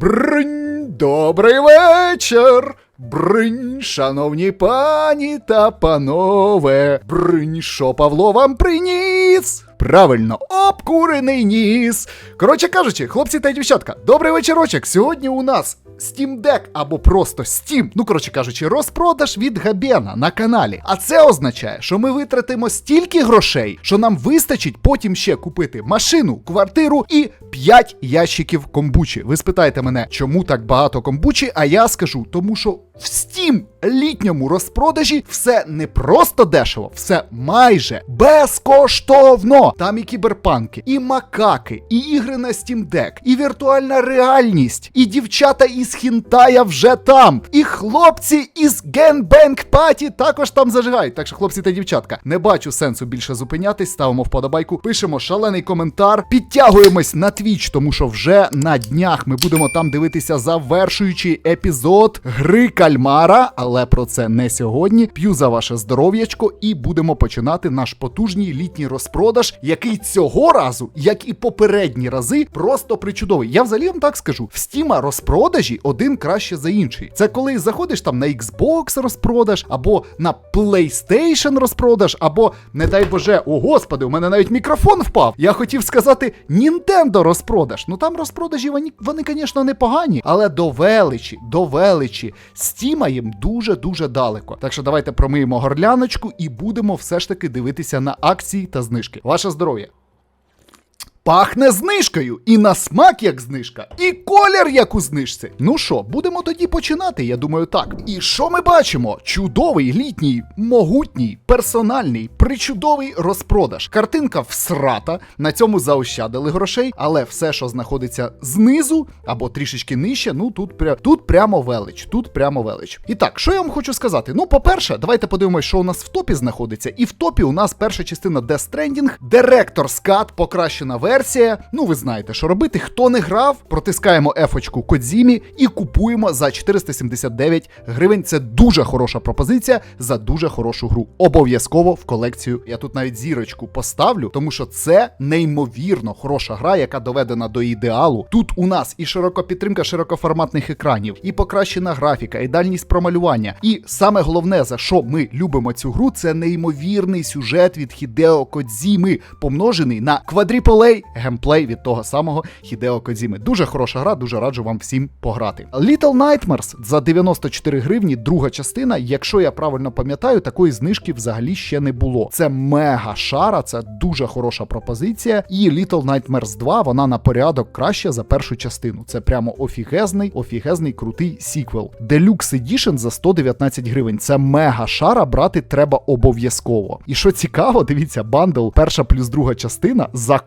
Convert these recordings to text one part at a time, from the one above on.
Бринь, добрий вечір. Бринь, шановні пані та панове. Бринь, що Павло вам приніс? Правильно, обкурений ніс. Коротше кажучи, хлопці та дівчатка, добрий вечірочок. Сьогодні у нас Steam Deck або просто Steam, ну коротше кажучи, розпродаж від Габена на каналі. А це означає, що ми витратимо стільки грошей, що нам вистачить потім ще купити машину, квартиру і 5 ящиків комбучі. Ви спитаєте мене, чому так багато комбучі? А я скажу, тому що в Steam літньому розпродажі все не просто дешево, все майже безкоштовно. Там і кіберпанки, і макаки, і ігри на Steam Deck, і віртуальна реальність, і дівчата із Хінтая вже там, і хлопці із Генбенк Паті також там зажигають. Так що, хлопці та дівчатка, не бачу сенсу більше зупинятись. Ставимо вподобайку, пишемо шалений коментар, підтягуємось на Twitch, тому що вже на днях ми будемо там дивитися завершуючий епізод гри кальмара, але про це не сьогодні. П'ю за ваше здоров'ячко і будемо починати наш потужний літній розпродаж, який цього разу, як і попередні рази, просто причудовий. Я взагалі вам так скажу: в Стіма розпродажі один краще за інший. Це коли заходиш там на Xbox розпродаж, або на PlayStation розпродаж, або, не дай Боже, о господи, у мене навіть мікрофон впав. Я хотів сказати Nintendo розпродаж. Ну там розпродажі вони, вони, звісно, непогані, але до величі, до величі. Стіма їм дуже-дуже далеко. Так що давайте промиємо горляночку і будемо все ж таки дивитися на акції та знижки. Ваше здоров'я! Пахне знижкою, і на смак як знижка, і колір як у знижці. Ну що, будемо тоді починати, я думаю, так. І що ми бачимо? Чудовий літній, могутній, персональний, причудовий розпродаж. Картинка всрата, на цьому заощадили грошей, але все, що знаходиться знизу або трішечки нижче, ну тут пря... тут прямо велич. Тут прямо велич. І так, що я вам хочу сказати? Ну, по-перше, давайте подивимось, що у нас в топі знаходиться. І в топі у нас перша частина Death Stranding, Director's Cut, покращена версія. Ну, ви знаєте, що робити. Хто не грав, протискаємо ефочку Кодзімі і купуємо за 479 гривень. Це дуже хороша пропозиція за дуже хорошу гру. Обов'язково в колекцію. Я тут навіть зірочку поставлю, тому що це неймовірно хороша гра, яка доведена до ідеалу. Тут у нас і широка підтримка широкоформатних екранів, і покращена графіка, і дальність промалювання. І саме головне, за що ми любимо цю гру, це неймовірний сюжет від Хідео Кодзіми, помножений на квадріполей геймплей від того самого Хідео Кодзіми. Дуже хороша гра, дуже раджу вам всім пограти. Little Nightmares за 94 гривні, друга частина. Якщо я правильно пам'ятаю, такої знижки взагалі ще не було. Це мега шара, це дуже хороша пропозиція. І Little Nightmares 2, вона на порядок краще за першу частину. Це прямо офігезний, офігезний крутий сіквел. Deluxe Edition за 119 гривень. Це мега шара, брати треба обов'язково. І що цікаво, дивіться, бандл, перша плюс друга частина за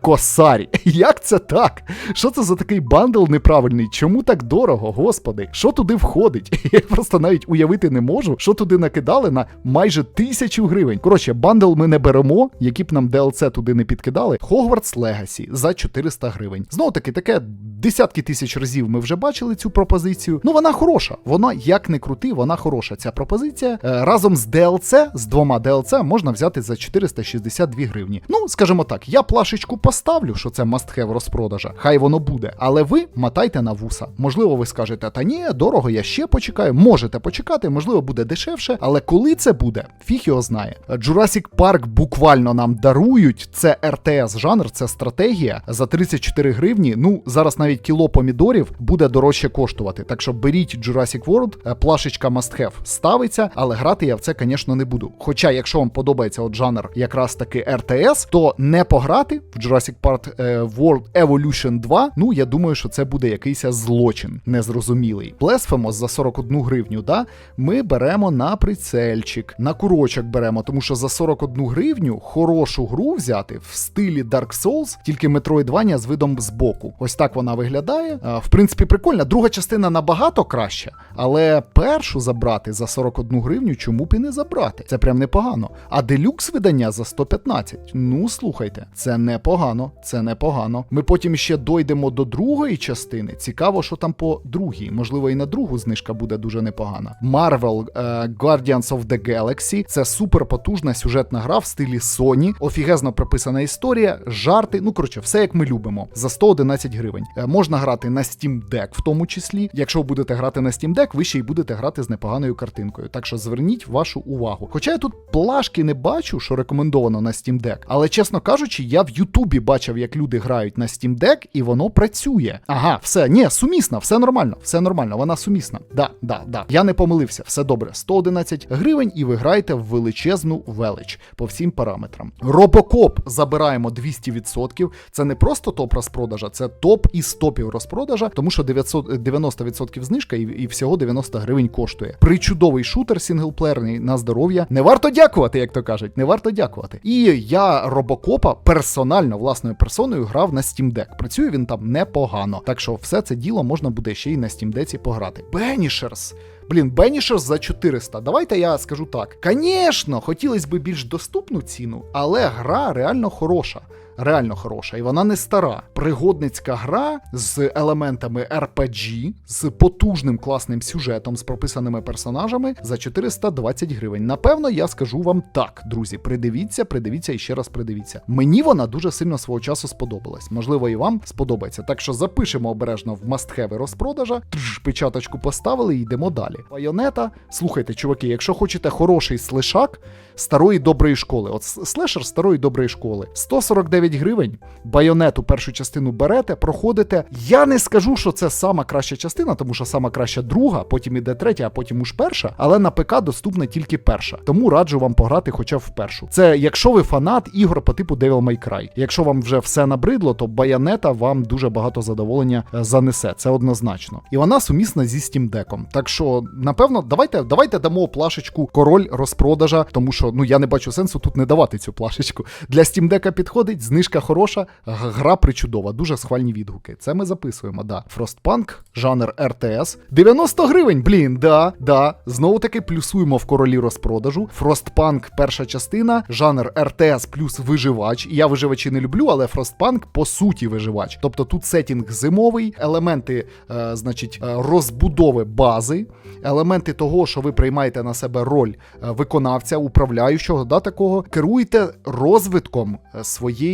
косарі. Як це так? Що це за такий бандл неправильний? Чому так дорого, господи? Що туди входить? Я просто навіть уявити не можу, що туди накидали на майже тисячу гривень. Коротше, бандл ми не беремо, які б нам DLC туди не підкидали. Hogwarts Legacy за 400 гривень. Знову таки, таке десятки тисяч разів ми вже бачили цю пропозицію. Ну вона хороша. Вона як не крути, вона хороша. Ця пропозиція Е, разом з DLC, з двома DLC можна взяти за 462 гривні. Ну, скажімо так, я плашечку поставлю, що це must-have розпродажа. Хай воно буде. Але ви мотайте на вуса. Можливо, ви скажете, та ні, дорого, я ще почекаю. Можете почекати, можливо, буде дешевше. Але коли це буде, фіг його знає. Jurassic Park буквально нам дарують. Це RTS жанр, це стратегія за 34 гривні. Ну, зараз навіть кіло помідорів буде дорожче коштувати. Так що беріть Jurassic World, е, плашечка must have ставиться, але грати я в це, звісно, не буду. Хоча, якщо вам подобається от жанр якраз таки RTS, то не пограти в Jurassic Park е, World Evolution 2, ну я думаю, що це буде якийсь злочин незрозумілий. Blasphemous за 41 гривню, да, ми беремо на прицельчик, на курочок беремо, тому що за 41 гривню хорошу гру взяти в стилі Dark Souls, тільки Metroidvania з видом збоку. Ось так вона виглядає. В принципі, прикольна. Друга частина набагато краща, але першу забрати за 41 гривню, чому б і не забрати? Це прям непогано. А делюкс видання за 115. Ну слухайте, це непогано, Це непогано. Ми потім ще дойдемо до другої частини. Цікаво, що там по другій. Можливо, і на другу знижка буде дуже непогана. Marvel е, Guardians of the Galaxy це суперпотужна сюжетна гра в стилі Sony, офігезно прописана історія, жарти. Ну коротше, все як ми любимо. За 111 гривень. Е, можна грати на Steam Deck в тому числі. Якщо будете грати на Steam Deck, ви ще й будете грати з непоганою картинкою. Так що зверніть вашу увагу. Хоча я тут плашки не бачу, що рекомендовано на Steam Deck, але чесно кажучи, я в Ютубі бачив, як люди грають на Steam Deck, і воно працює. Ага, все, ні, сумісна, все нормально, все нормально, вона сумісна. Да, да, да. Я не помилився, все добре. 111 гривень, і ви граєте в величезну велич по всім параметрам. Робокоп забираємо 200%. Це не просто топ розпродажа, це топ із топів розпродажа, тому що 900, 90% знижка і, і всього 90 гривень коштує. Причудовий шутер сінглплеерний на здоров'я. Не варто дякувати, як то кажуть. Не варто дякувати. І я робокопа персонально власною персоною грав на Steam Deck. Працює він там непогано. Так що все це діло можна буде ще й на Steam Deck пограти. Бенішерс! Блін, Бенішерс за 400. Давайте я скажу так. Звісно, хотілося б більш доступну ціну, але гра реально хороша. Реально хороша, і вона не стара. Пригодницька гра з елементами RPG, з потужним класним сюжетом, з прописаними персонажами за 420 гривень. Напевно, я скажу вам так, друзі. Придивіться, придивіться і ще раз придивіться. Мені вона дуже сильно свого часу сподобалась. Можливо, і вам сподобається. Так що запишемо обережно в мастхеви розпродажа, трж, печаточку поставили і йдемо далі. Байонета. Слухайте, чуваки, якщо хочете хороший слишак старої доброї школи, от слешер старої доброї школи, 149 гривень. Байонету першу частину берете, проходите. Я не скажу, що це сама краща частина, тому що сама краща друга, потім іде третя, а потім уж перша. Але на ПК доступна тільки перша. Тому раджу вам пограти хоча б в першу. Це якщо ви фанат ігор по типу Devil May Cry. Якщо вам вже все набридло, то байонета вам дуже багато задоволення е, занесе. Це однозначно. І вона сумісна зі Steam Deck. Так що, напевно, давайте, давайте дамо плашечку король розпродажа, тому що ну я не бачу сенсу тут не давати цю плашечку. Для Steam Deck підходить, знижка хороша, гра причудова, дуже схвальні відгуки. Це ми записуємо, да. Frostpunk, жанр RTS. 90 гривень, блін, да, да. Знову таки плюсуємо в королі розпродажу. Frostpunk перша частина, жанр RTS плюс виживач. Я виживачі не люблю, але Frostpunk по суті виживач. Тобто тут сетінг зимовий, елементи, е, значить, е, розбудови бази, елементи того, що ви приймаєте на себе роль е, виконавця, управляючого, да, такого, керуєте розвитком е,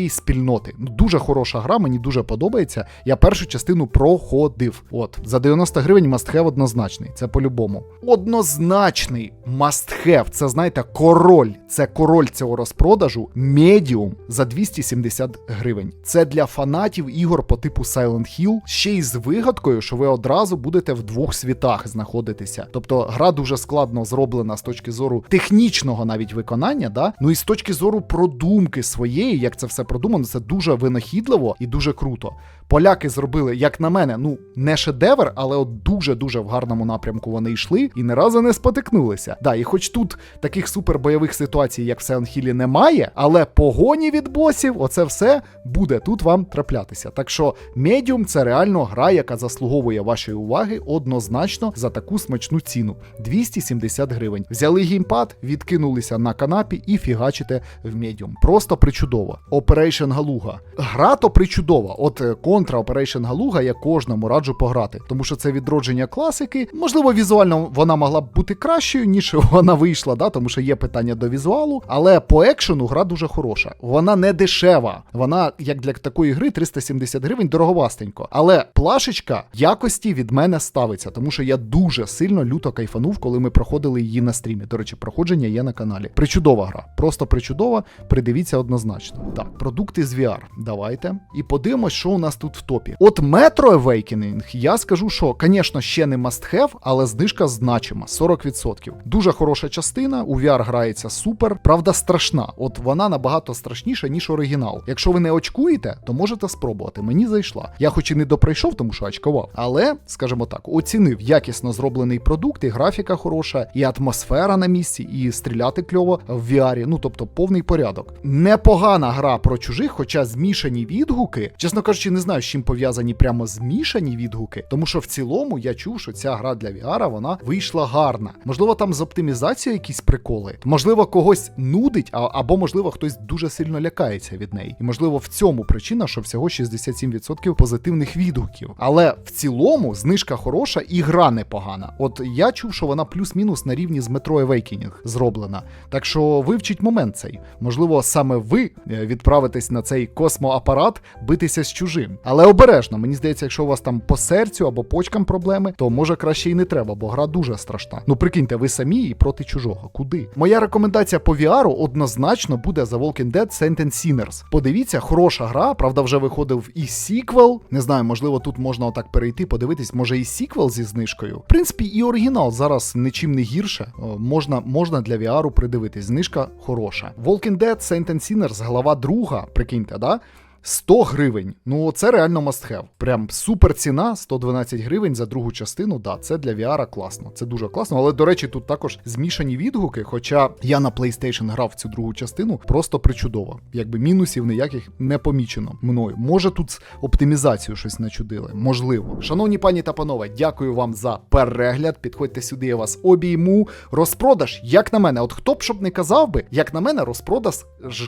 своєї спільноти. Ну, дуже хороша гра, мені дуже подобається. Я першу частину проходив. От, за 90 гривень мастхев однозначний. Це по-любому. Однозначний мастхев. Це знаєте, король. Це король цього розпродажу. Медіум за 270 гривень. Це для фанатів ігор по типу Silent Hill, ще й з вигадкою, що ви одразу будете в двох світах знаходитися. Тобто гра дуже складно зроблена з точки зору технічного навіть виконання, да? ну і з точки зору продумки своєї, як це все продумано, це дуже винахідливо і дуже круто. Поляки зробили, як на мене, ну не шедевр, але от дуже-дуже в гарному напрямку вони йшли і не разу не спотикнулися. Да, і хоч тут таких супербойових ситуацій, як в Silent немає, але погоні від босів, оце все буде тут вам траплятися. Так що Medium це реально гра, яка заслуговує вашої уваги однозначно за таку смачну ціну 270 гривень. Взяли геймпад, відкинулися на канапі і фігачите в Medium. Просто причудово. Operation Галуга. Гра то причудова. От контра Operation Галуга я кожному раджу пограти, тому що це відродження класики. Можливо, візуально вона могла б бути кращою, ніж вона вийшла, да, тому що є питання до візуалу. Але по екшену гра дуже хороша. Вона не дешева. Вона, як для такої гри, 370 гривень дороговастенько. Але плашечка якості від мене ставиться, тому що я дуже сильно люто кайфанув, коли ми проходили її на стрімі. До речі, проходження є на каналі. Причудова гра. Просто причудова. Придивіться однозначно. Так, продукти з VR. Давайте. І подивимось, що у нас тут в топі. От Metro Awakening, я скажу, що, звісно, ще не must have, але знижка значима 40%. Дуже хороша частина. У VR грається супер. Правда, страшна. От вона набагато страшніша, ніж оригінал. Якщо ви не очкуєте, то можете спробувати. Мені зайшла. Я хоч і не доприйшов, тому що очкував. Але, скажімо так, оцінив якісно зроблений продукт, і графіка хороша, і атмосфера на місці, і стріляти кльово в VR. Ну тобто повний порядок. Непогана гра про чужих, хоча змішані відгуки. Чесно кажучи, не знаю. Знаю, з чим пов'язані прямо змішані відгуки, тому що в цілому я чув, що ця гра для VR вона вийшла гарна. Можливо, там з оптимізацією якісь приколи. Можливо, когось нудить, а, або можливо хтось дуже сильно лякається від неї. І можливо, в цьому причина, що всього 67% позитивних відгуків. Але в цілому знижка хороша і гра непогана. От я чув, що вона плюс-мінус на рівні з Metro Awakening зроблена. Так що вивчіть момент цей. Можливо, саме ви е, відправитесь на цей космоапарат битися з чужим. Але обережно, мені здається, якщо у вас там по серцю або почкам проблеми, то може краще і не треба, бо гра дуже страшна. Ну прикиньте, ви самі і проти чужого. Куди? Моя рекомендація по VR однозначно буде The Walking Dead Sentence Sinners. Подивіться, хороша гра, правда, вже виходив і сіквел. Не знаю, можливо, тут можна отак перейти, подивитись, може і сіквел зі знижкою. В принципі, і оригінал зараз нічим не гірше. Можна, можна для VR придивитись. Знижка хороша. Walking Dead Sentence Sinners, глава друга, прикиньте, да? 100 гривень. Ну, це реально must have. Прям супер ціна, 112 гривень за другу частину. Да, це для VR класно. Це дуже класно. Але, до речі, тут також змішані відгуки. Хоча я на PlayStation грав цю другу частину, просто причудово. Якби мінусів ніяких не помічено мною. Може, тут з оптимізацією щось начудили. Можливо. Шановні пані та панове, дякую вам за перегляд. Підходьте сюди, я вас обійму. Розпродаж, як на мене, от хто б щоб не казав би, як на мене, розпродаж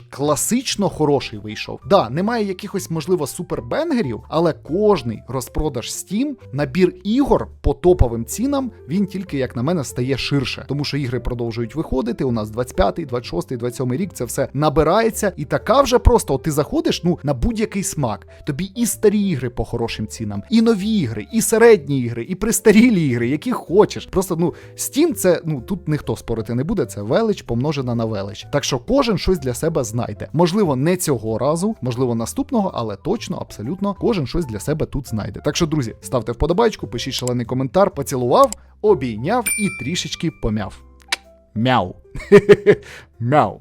класично хороший вийшов. Да, немає якихось, можливо, супербенгерів, але кожний розпродаж Steam, набір ігор по топовим цінам, він тільки, як на мене, стає ширше, тому що ігри продовжують виходити. У нас 25-й, 26-й, 27-й рік це все набирається, і така вже просто от ти заходиш ну на будь-який смак. Тобі і старі ігри по хорошим цінам, і нові ігри, і середні ігри, і пристарілі ігри, які хочеш. Просто ну Steam це ну тут ніхто спорити не буде. Це велич помножена на велич. Так що кожен щось для себе знайде. Можливо, не цього разу, можливо, наступного, але точно, абсолютно, кожен щось для себе тут знайде. Так що, друзі, ставте вподобайку, пишіть шалений коментар, поцілував, обійняв і трішечки помяв. Мяу. Мяу.